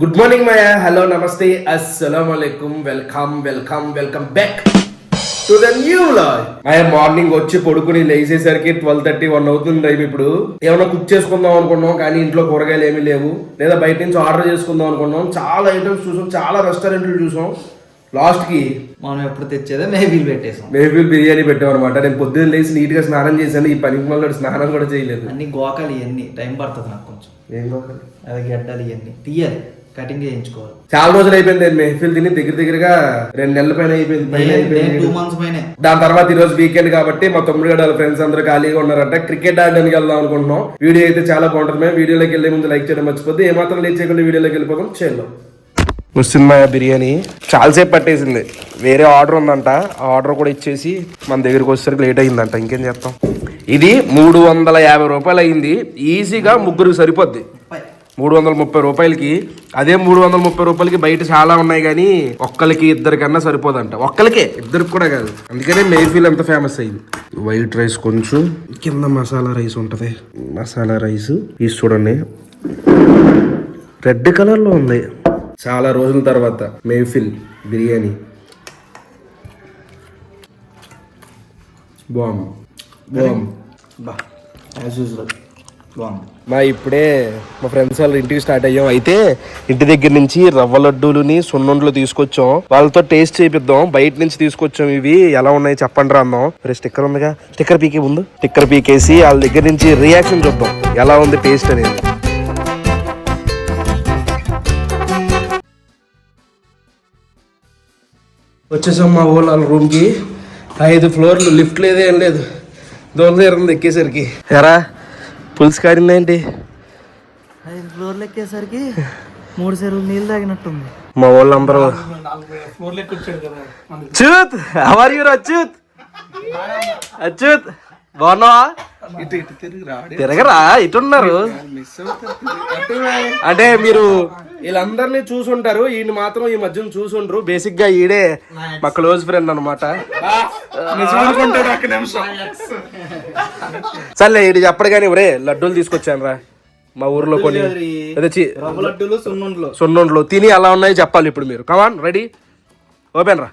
Good morning మాయా hello నమస్తే అస్సలం welcome welcome welcome back to the new vlog Maya morning వచ్చి పడుకుని లేచేసరికి ట్వెల్వ్ థర్టీ వన్ అవుతుంది టైం ఇప్పుడు. ఏమైనా కుక్ చేసుకుందాం అనుకున్నాం కానీ ఇంట్లో కూరగాయలు ఏమీ లేవు. లేదా బయట నుంచి ఆర్డర్ చేసుకుందాం అనుకున్నాం. చాలా ఐటమ్స్ చూసాం చాలా రెస్టారెంట్లు చూసాం. లాస్ట్కి మనం ఎప్పుడు తెచ్చేదే మేబీలు పెట్టేసాం. మేబీల్ బిర్యానీ పెట్టాం అనమాట నేను పొద్దున్న లేచి నీట్గా స్నానం చేశాను. ఈ పనికి మళ్ళీ స్నానం కూడా చేయలేదు. అన్ని గోకాలు ఇవన్నీ. టైం పడుతుంది నాకు కొంచెం. ఏం కావాలి? అది గడ్డలు ఇవన్నీ. తీయాలి. కటింగ్ చేయించుకోవాలి. చాలా రోజులు అయిపోయింది మెహఫిల్ తిని దగ్గర దగ్గరగా రెండు నెలల పైన అయిపోయింది పైన అయిపోయింది. టూ మంత్స్ పైనే? దాని తర్వాత ఈ రోజు వీకెండ్ కాబట్టి మా తమ్ముడు గడ వాళ్ళ ఫ్రెండ్స్ అందరూ ఖాళీగా ఉన్నారంట. క్రికెట్ ఆడడానికి వెళ్దాం అనుకుంటున్నాం. వీడియో అయితే చాలా బాగుంటుంది. మేము వీడియోలోకి వెళ్ళే ముందు లైక్ చేయడం మర్చిపోద్ది. ఏమాత్రం లేట్ చేయకుండా వీడియోలోకి వెళ్ళిపోతాం చేద్దాం. వస్తుంది మా బిర్యానీ చాలాసేపు పట్టేసింది. వేరే ఆర్డర్ ఉందంట. ఆ ఆర్డర్ కూడా ఇచ్చేసి మన దగ్గరికి వచ్చేసరికి లేట్ అయిందంట. ఇంకేం చేస్తాం? ఇది మూడు వందల యాభై రూపాయలు అయింది. ఈజీగా ముగ్గురికి సరిపోద్ది. మూడు వందల ముప్పై రూపాయలకి అదే మూడు వందల ముప్పై రూపాయలకి బయట చాలా ఉన్నాయి కానీ ఒక్కరికి ఇద్దరికన్నా సరిపోదంట. ఒక్కరికే ఇద్దరికి కూడా కాదు. అందుకనే మేఫీల్ ఎంత ఫేమస్ అయింది వైట్ రైస్ కొంచెం. కింద మసాలా రైస్ ఉంటది. మసాలా రైస్. ఇది చూడండి. రెడ్ కలర్లో ఉంది. చాలా రోజుల తర్వాత మేఫిల్ బిర్యానీ. బాగుంది. బాగుంది. బా. యాజ్ యూజువల్ బాగుంది మా ఇప్పుడే మా ఫ్రెండ్స్ వాళ్ళు ఇంటికి స్టార్ట్ అయ్యాం. అయితే ఇంటి దగ్గర నుంచి రవ్వ లడ్డూలుని సున్నుండలు తీసుకొచ్చాం. వాళ్ళతో టేస్ట్ చేపిద్దాం. బయట నుంచి తీసుకొచ్చాం ఇవి. ఎలా ఉన్నాయి చెప్పండి రా అందాం మరి స్టిక్కర్ ఉందిగా. స్టిక్కర్ పీకే ముందు. స్టిక్కర్ పీకేసి వాళ్ళ దగ్గర నుంచి రియాక్షన్ చూద్దాం. ఎలా ఉంది టేస్ట్ అనేది. వచ్చేసాం మా ఊళ్ళో వాళ్ళ రూమ్కి ఐదు ఫ్లోర్లు లిఫ్ట్ లేదు ఏం లేదు దూరం తీరం ఎక్కేసరికి. ఎరా పులుసు కారిందేంటి ఐదు ఫ్లోర్లు ఎక్కేసరికి మూడు చెరువులు నీళ్ళు తాగినట్టుంది. మా వాళ్ళందరూ Achyut how are you Achyut Achyut బాగున్నావా? తిరగరా ఇటున్నారు. అంటే మీరు వీళ్ళందరినీ చూసుంటారు ఈయన మాత్రం ఈ మధ్యన చూసుండ్రు. బేసిక్గా ఈడే మా క్లోజ్ ఫ్రెండ్ అనమాట సర్లే ఇది చెప్పడు కానీ ఒరే లడ్డూలు తీసుకొచ్చాను రా. మా ఊర్లో కొన్ని లడ్డూలు సున్నుండ్లు. సున్నుండ్లు. తిని ఎలా ఉన్నాయో చెప్పాలి ఇప్పుడు మీరు. కమాన్ రెడీ ఓపెన్ రా.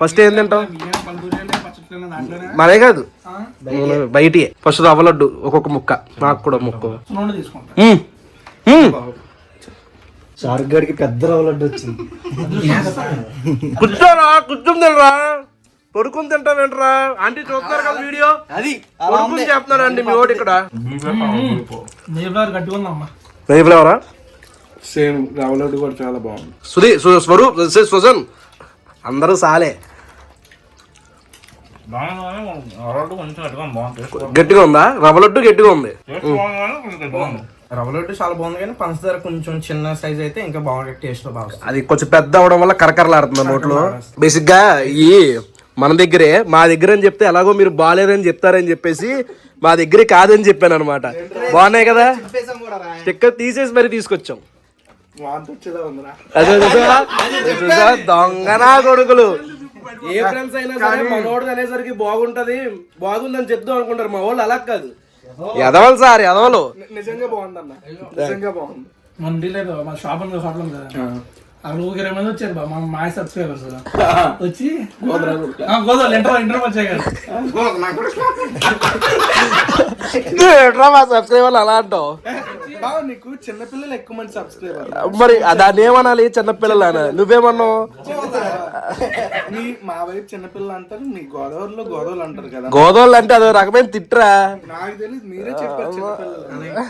ఫస్ట్ ఏం తింటాం మరే కాదు. బయటి ఫస్ట్ రవ్వ లడ్డు ఒక్కొక్క ముక్క. నాకు కూడా ముక్క. గడికి పెద్ద రవ్వ లడ్డు వచ్చింది. కూర్చోరా కూర్చుని తినరా పడుకుని తింటావేంట్రా? ఆంటీ చూస్తున్నారు కదా వీడియో? అది. పడుకుని చెప్తున్నారండి మీ ఓటు ఇక్కడ. నెయ్యి ఫ్లేవరా సేమ్ రవ్వ కూడా చాలా బాగుంది. సుధీ సు- స్వరూప్ సుజన్ అందరూ సాలే. గట్టిగా ఉందా? రవ్వ లడ్డు గట్టిగా ఉంది. రవ్వ లడ్డు చాలా బాగుంది కానీ పంచదార కొంచెం చిన్న సైజ్ అయితే ఇంకా బాగా టేస్ట్ బాగా వస్తుంది. అది కొంచెం పెద్ద అవడం వల్ల కరకరలాడుతుంది నోట్లో. బేసిక్గా ఈ మన దగ్గరే మా దగ్గర అని చెప్తే ఎలాగో మీరు బాగాలేదని చెప్తారని చెప్పేసి మా దగ్గరే కాదని చెప్పాను అనమాట బాగున్నాయి కదా? స్టిక్కర్ తీసేసి మరి తీసుకొచ్చాం. అదే? దొంగనా కొడుకులు. ఏ ఫ్రెండ్స్ అయినా సరే మనోడు అనేసరికి బాగుంటది. బాగుందని చెప్దాం అనుకుంటారు. మా వాళ్ళు అలా కాదు. ఎదవలు సార్ ఎదవలు నిజంగా బాగుంది అన్న నిజంగా బాగుంది. మన డీలర్ మన షాప్ కదా అక్కడ ఊరికి ఇరవై మంది వచ్చారు బా, మా మాయ సబ్స్క్రైబర్స్ వచ్చి ఆ, గోదావరి ఇంటర్ ఇంటర్ వచ్చాయి కదా. ఎట్రా మా సబ్స్క్రైబర్లు అలా అంటావు? నీకు చిన్నపిల్లలు ఎక్కువ మంది సబ్స్క్రైబర్ మరి దాన్ని ఏమనాలి? చిన్నపిల్లలు అని నువ్వేమన్నావు? మీ మా వైపు చిన్నపిల్లలు అంటారు మీ గోదావరిలో గోదావరి అంటారు కదా. గోదావరి అంటే అదో రకమైన తిట్రా నాకు తెలియదు మీరే చెప్పారు చిన్నపిల్లలు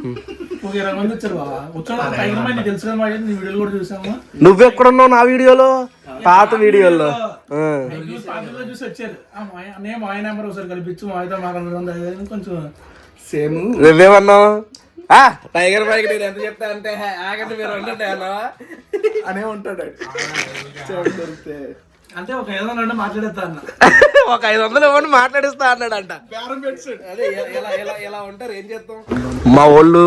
ఒక ఇరవై మంది వచ్చారు బాబా వచ్చాడు? టైగర్ మైన్ తెలుసు కదా మా నీ వీడియోలు కూడా చూసాము? నువ్వెక్కడున్నావు నా వీడియోలో? పాత వీడియోలో. ఆ. పాటల్లో చూసి వచ్చారు. ఆ, మా- నేను మా నెంబర్ ఒకసారి కల్పించు మా అయితే మాకు కొంచెం సేమ్. నువ్వేమన్నావు? ఆ, టైగర్ బైక్ నేను ఎంత చెప్తా అంటే "హే, ఆగండి మీరు అన్నావా? అనే ఉంటాడు. అంటే ఒక ఏదైనా అంటే మాట్లాడేస్తా అన్న. ఒక ఐదు వందలు ఇవ్వండి మాట్లాడిస్తా అన్నాడంట. అదే ఎలా ఉంటారు? ఏం చేస్తాం? మా వాళ్ళు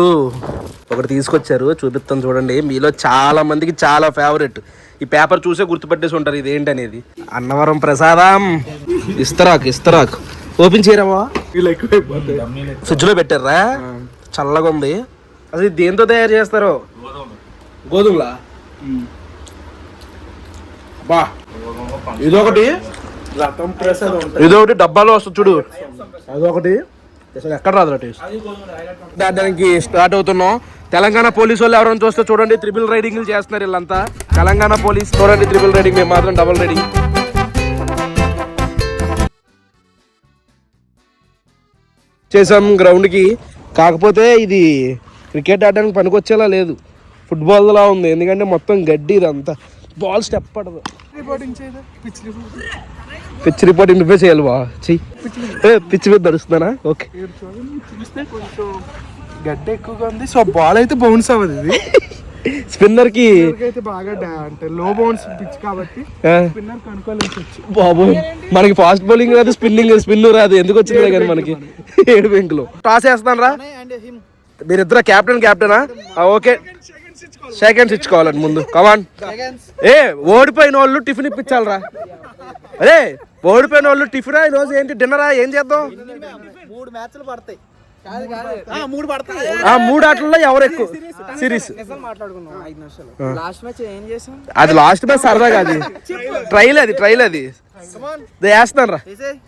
ఒకటి తీసుకొచ్చారు చూపిస్తాను చూడండి. మీలో చాలా మందికి చాలా ఫేవరెట్ ఈ పేపర్ చూసే గుర్తుపట్టేసి ఉంటారు ఇది ఏంటనేది. అన్నవరం ప్రసాదం. ఇస్తరాక్ ఇస్తరాక్. ఓపెన్ చేయరామా వీళ్ళు ఎక్కువైపోతాయి. ఫ్రిడ్జ్లో పెట్టారా? చల్లగా ఉంది. అసలు ఇది దేంతో తయారు చేస్తారు? గోధుమలా. బా. ఇదొకటి? రథం ప్రసాద్ ఉంటుంది. ఇదొకటి డబ్బాలో వస్తుంది చూడు. అదొకటి. అసలు ఎక్కడ రాదు టేస్ట్? దానికి స్టార్ట్ అవుతున్నాం. తెలంగాణ పోలీసు వాళ్ళు ఎవరైనా చూస్తే చూడండి త్రిబుల్ రైడింగ్లు చేస్తున్నారు వీళ్ళంతా. తెలంగాణ పోలీస్ చూడండి త్రిబుల్ రైడింగ్ మేము మాత్రం డబుల్ రైడింగ్ చేసాం గ్రౌండ్కి కాకపోతే ఇది క్రికెట్ ఆడడానికి పనికొచ్చేలా లేదు. ఫుట్బాల్ లా ఉంది. ఎందుకంటే మొత్తం గడ్డి ఇదంతా. బాల్ స్టెప్ పడదు. పిచ్ రిపోర్టింగ్ నువ్వే చేయాలి బా చెయ్యి ఏ, పిచ్ మీద నడుస్తున్నానా ఓకే. చూస్తే కొంచెం గడ్డ ఎక్కువగా ఉంది. సో బాల్ అయితే బౌన్స్ అవ్వదు ఇది. స్పిన్నర్కి అయితే బాగా డా- అంటే లో బౌన్స్ పిచ్ కాబట్టి స్పిన్నర్ బాబు మనకి ఫాస్ట్ బౌలింగ్ రాదు స్పిన్నింగ్ స్పిన్ రాదు. ఎందుకు వచ్చింది కానీ మనకి? ఏడు బెంకులు టాస్ వేస్తాను రా మీరిద్దరు కెప్టెన్ కెప్టెనా ఓకే. సెకండ్స్ ఇచ్చుకోవాలండి ముందు. కమాన్ ఏ ఓడిపోయిన వాళ్ళు టిఫిన్ ఇప్పించాలరా. అరే ఓడిపోయిన వాళ్ళు టిఫిన్ ఈ రోజు ఏంటి? డిన్నరా? ఏం చేద్దాం? మూడు మ్యాచ్లు పడతాయి. ఆ మూడు ఆటల్లో ఎవరు ఎక్కువ? సిరీస్. అది లాస్ట్ మ్యాచ్ సరదాగా అది. ట్రైల్ అది ట్రైల్ అది. వేస్తాను రా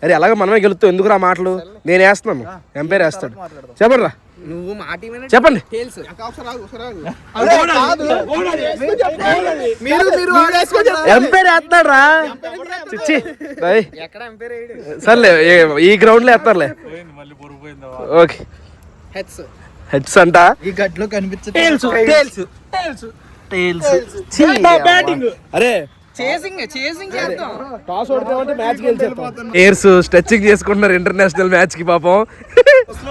అరే అలాగే మనమే గెలుస్తాం ఎందుకు రా మాటలు నేను వేస్తున్నాను ఎంపైర్ వేస్తాడు చెప్పండి రా నువ్వు మా టీం చెప్పండి తెలుసు మీరు మీరు ఎంపైర్ వేస్తాడు రా చిచ్చి రేయ్. ఎక్కడ ఎంపైర్ సర్లే ఈ గ్రౌండ్లో వేస్తారులే ఓకే హెడ్స్ హెడ్స్ అంట ఈ కనిపించదు తెలుసు బ్యాటింగ్ అరే ఎయిర్స్ స్ట్రెచ్చింగ్ చేసుకుంటున్నారు ఇంటర్నేషనల్ మ్యాచ్కి పాపం.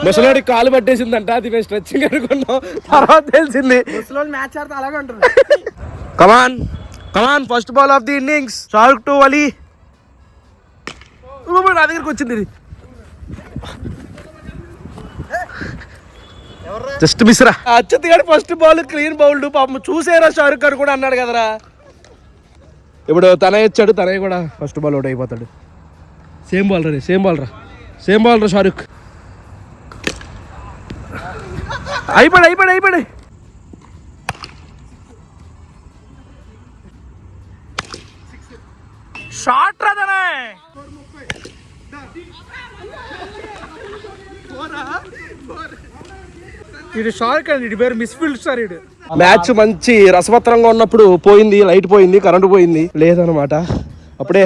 ముసలాడికి కాలు పట్టేసిందంట అది మేము స్ట్రెచ్చింగ్ అనుకున్నాం. తర్వాత తెలిసింది. మ్యాచ్ ఆడితే అలాగే ఉంటారు come on come on first ball of the innings Shahrukh to Ali నా దగ్గరికి వచ్చింది ఇది. జస్ట్ మిస్ రా. అచ్చత్ గారి ఫస్ట్ బాల్ క్లీన్ బౌల్డ్ పాపం చూసేరా షారుక్ గారు కూడా అన్నాడు కదరా. ఇప్పుడు తనయ్య వచ్చాడు తనయ్య కూడా ఫస్ట్ బాల్ అవుట్ అయిపోతాడు. సేమ్ బాల్ రా సేమ్ బాల్ రా. సేమ్ బాల్ రా షారుఖ్ అయిపోయాడు అయిపోయాడు అయిపోయాడు షార్ట్ రా ఇది షార్క్ అండి ఇది పేరు మిస్ఫీల్డ్ సార్ ఇది మ్యాచ్ మంచి రసవత్తరంగా ఉన్నప్పుడు పోయింది లైట్ పోయింది కరెంట్ పోయింది లేదనమాట అప్పుడే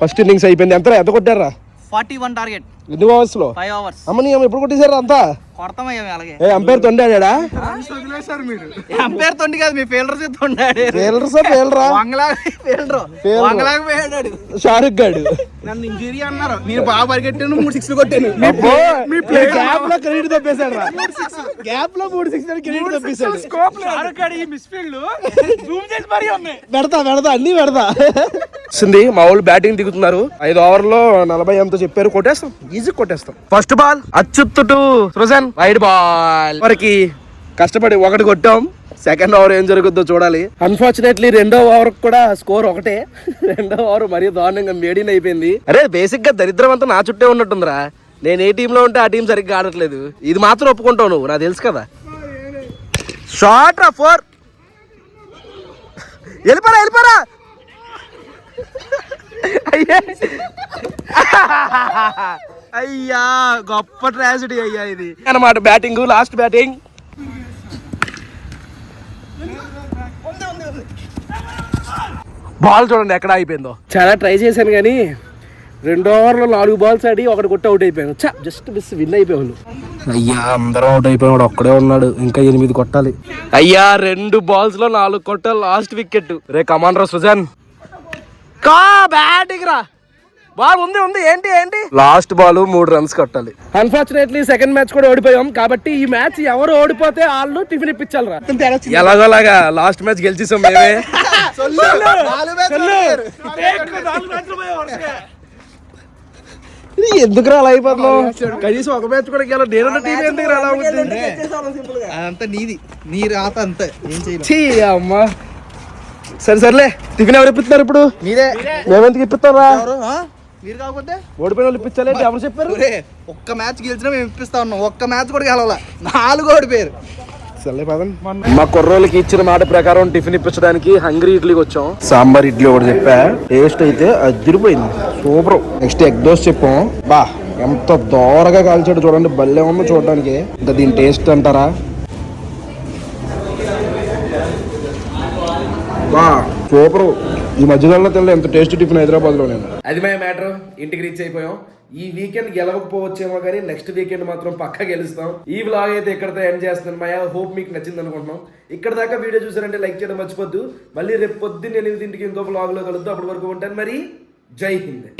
ఫస్ట్ ఇన్నింగ్స్ అయిపోయింది. ఎంత ఎంత కొట్టారా ఫార్టీ వన్ టార్గెట్. ఎన్ని ఓవర్స్లో? ఫైవ్ అవర్స్ అమ్మ ఎప్పుడు కొట్టేశారా అంతా? కొడతామయ్యా అలాగే. ఏ అంపైర్ తొండి ఆడా వదిలేశారు మీరు ఎంపైర్ తొండి కాదు మీ ఫీల్డర్ చేతి ఉన్నాడు ఫెయిలర్సా ఫెయిలరా వంగలాగా ఫీల్డర్. వంగలాగా పోయాడు షారుఖ్ గాడు. నన్ను ఇంజురీ అన్నారు. నేను బాగా పరిగెట్టాను మూడు సిక్స్ కొట్టాను. అబ్బో, గ్యాప్లో క్రెడిట్ తప్పేశాడు రా. గ్యాప్లో. మూడు సిక్స్ క్రెడిట్ తప్పేశాడు స్కోప్ షారుఖ్ ఈ మిస్ఫీల్డ్ జూమ్ చేసి మరీ ఉన్నాయి పెడతా పెడతా అన్ని పెడతా. వచ్చింది మా వాళ్ళు బ్యాటింగ్ దిగుతున్నారు. ఐదు ఓవర్లో నలభై ఎంతో చెప్పారు. కొట్టేస్తాం. Easy కొట్టేస్తాం. First ball Achyut to Srujan wide ball వరకు కష్టపడి ఒకటి కొట్టాం. సెకండ్ ఓవర్ ఏం జరుగుద్దో చూడాలి. అన్ఫార్చునేట్లీ రెండో ఓవర్ కూడా స్కోర్ ఒకటే. రెండో ఓవర్ మరీ దారుణంగా మేడిన్ అయిపోయింది. అరే బేసిక్గా దరిద్రం అంతా నా చుట్టే ఉన్నట్టుందిరా. నేను ఏ టీంలో ఉంటే ఆ టీం సరిగ్గా ఆడట్లేదు. ఇది మాత్రం ఒప్పుకుంటావు నువ్వు. నాకు తెలుసు కదా. షార్ట్ రా ఫోర్ వెళ్ళిపోరా వెళ్ళిపోరా. అయ్యా. అయ్యా గొప్ప ట్రాజడీ అయ్యా ఇది. అన్నమాట బ్యాటింగ్ లాస్ట్ బ్యాటింగ్ బాల్ చూడండి ఎక్కడ అయిపోయిందో చాలా ట్రై చేశాను కానీ రెండు ఓవర్లో నాలుగు బాల్స్ ఆడి ఒకటి కొట్టి అవుట్ అయిపోయాను. చా జస్ట్ మిస్ విన్ అయిపోయాను. అయ్యా అందరూ అవుట్ అయిపోయాడు ఒక్కడే ఉన్నాడు ఇంకా ఎనిమిది కొట్టాలి. అయ్యా రెండు బాల్స్లో నాలుగు కొట్టాలి లాస్ట్ వికెట్ రే కమాండర్ సుజన్. బ్యాటింగ్ రా. బాల్ ఉంది ఉంది. ఏంటి ఏంటి? లాస్ట్ బాల్ మూడు రన్స్ కొట్టాలి. అన్ఫార్చునేట్లీ సెకండ్ మ్యాచ్ కూడా ఓడిపోయాం. కాబట్టి ఈ మ్యాచ్ ఎవరు ఓడిపోతే వాళ్ళు టిఫిన్ ఇప్పించాలి రా. ఎలాగోలాగా లాస్ట్ మ్యాచ్ గెలిచేసాం మేమే. ఎందుకు అలా అయిపోతున్నావు? కనీసం ఒక మ్యాచ్ కూడా గెల నేనున్న టీం ఎందుకు అలా అవుతుంది అదంతా నీది. నీ రాత అంతే. ఏం అమ్మా. సరే సర్లే. టిఫిన్ ఎవరు ఇప్పిస్తున్నారు ఇప్పుడు? మీరే. మేమెందుకు ఇప్పిస్తారా? మీరు కాకపోతే? ఓడిపోయిన వాళ్ళు ఇప్పించాలి ఎవరు చెప్పారు? ఒక్క మ్యాచ్ గెలిచినా మేము ఇప్పిస్తా ఉన్నాం. ఒక్క మ్యాచ్ కూడా గెలవాల. నాలుగు ఓడిపోయారు. మా కుర్రోళ్ళకి ఇచ్చిన మాట ప్రకారం టిఫిన్ ఇప్పించడానికి హంగ్రీ ఇడ్లీకి వచ్చాం. సాంబార్ ఇడ్లీ ఒకటి చెప్పా. టేస్ట్ అయితే అదిరిపోయింది. సూపర్. నెక్స్ట్ ఎగ్ దోశ చెప్పాం. బా ఎంత దోరగా కాల్చాడు చూడండి. భలే ఉంది చూడడానికి ఇంకా దీని టేస్ట్ అంటారా? బా సూపర్. ఈ మధ్యకాలంలో తినలే ఎంత టేస్ట్ టిఫిన్ హైదరాబాద్లో నేను. అది మా మ్యాటర్ ఇంటికి రీచ్ అయిపోయాం. ఈ వీకెండ్ గెలవకపోవచ్చేమో కానీ నెక్స్ట్ వీకెండ్ మాత్రం పక్కా గెలుస్తాం. ఈ వ్లాగ్ అయితే ఇక్కడతో ఎండ్ చేస్తున్నాను మాయా. హోప్ మీకు నచ్చింది అనుకుంటున్నాం. ఇక్కడ దాకా వీడియో చూసారంటే లైక్ చేయడం మర్చిపోద్దు. మళ్ళీ రేపు పొద్దున్న ఎనిమిదింటికి ఇంకో వ్లాగ్లో కలుద్దాం. అప్పటి వరకు ఉంటాను మరి. జై హింద్.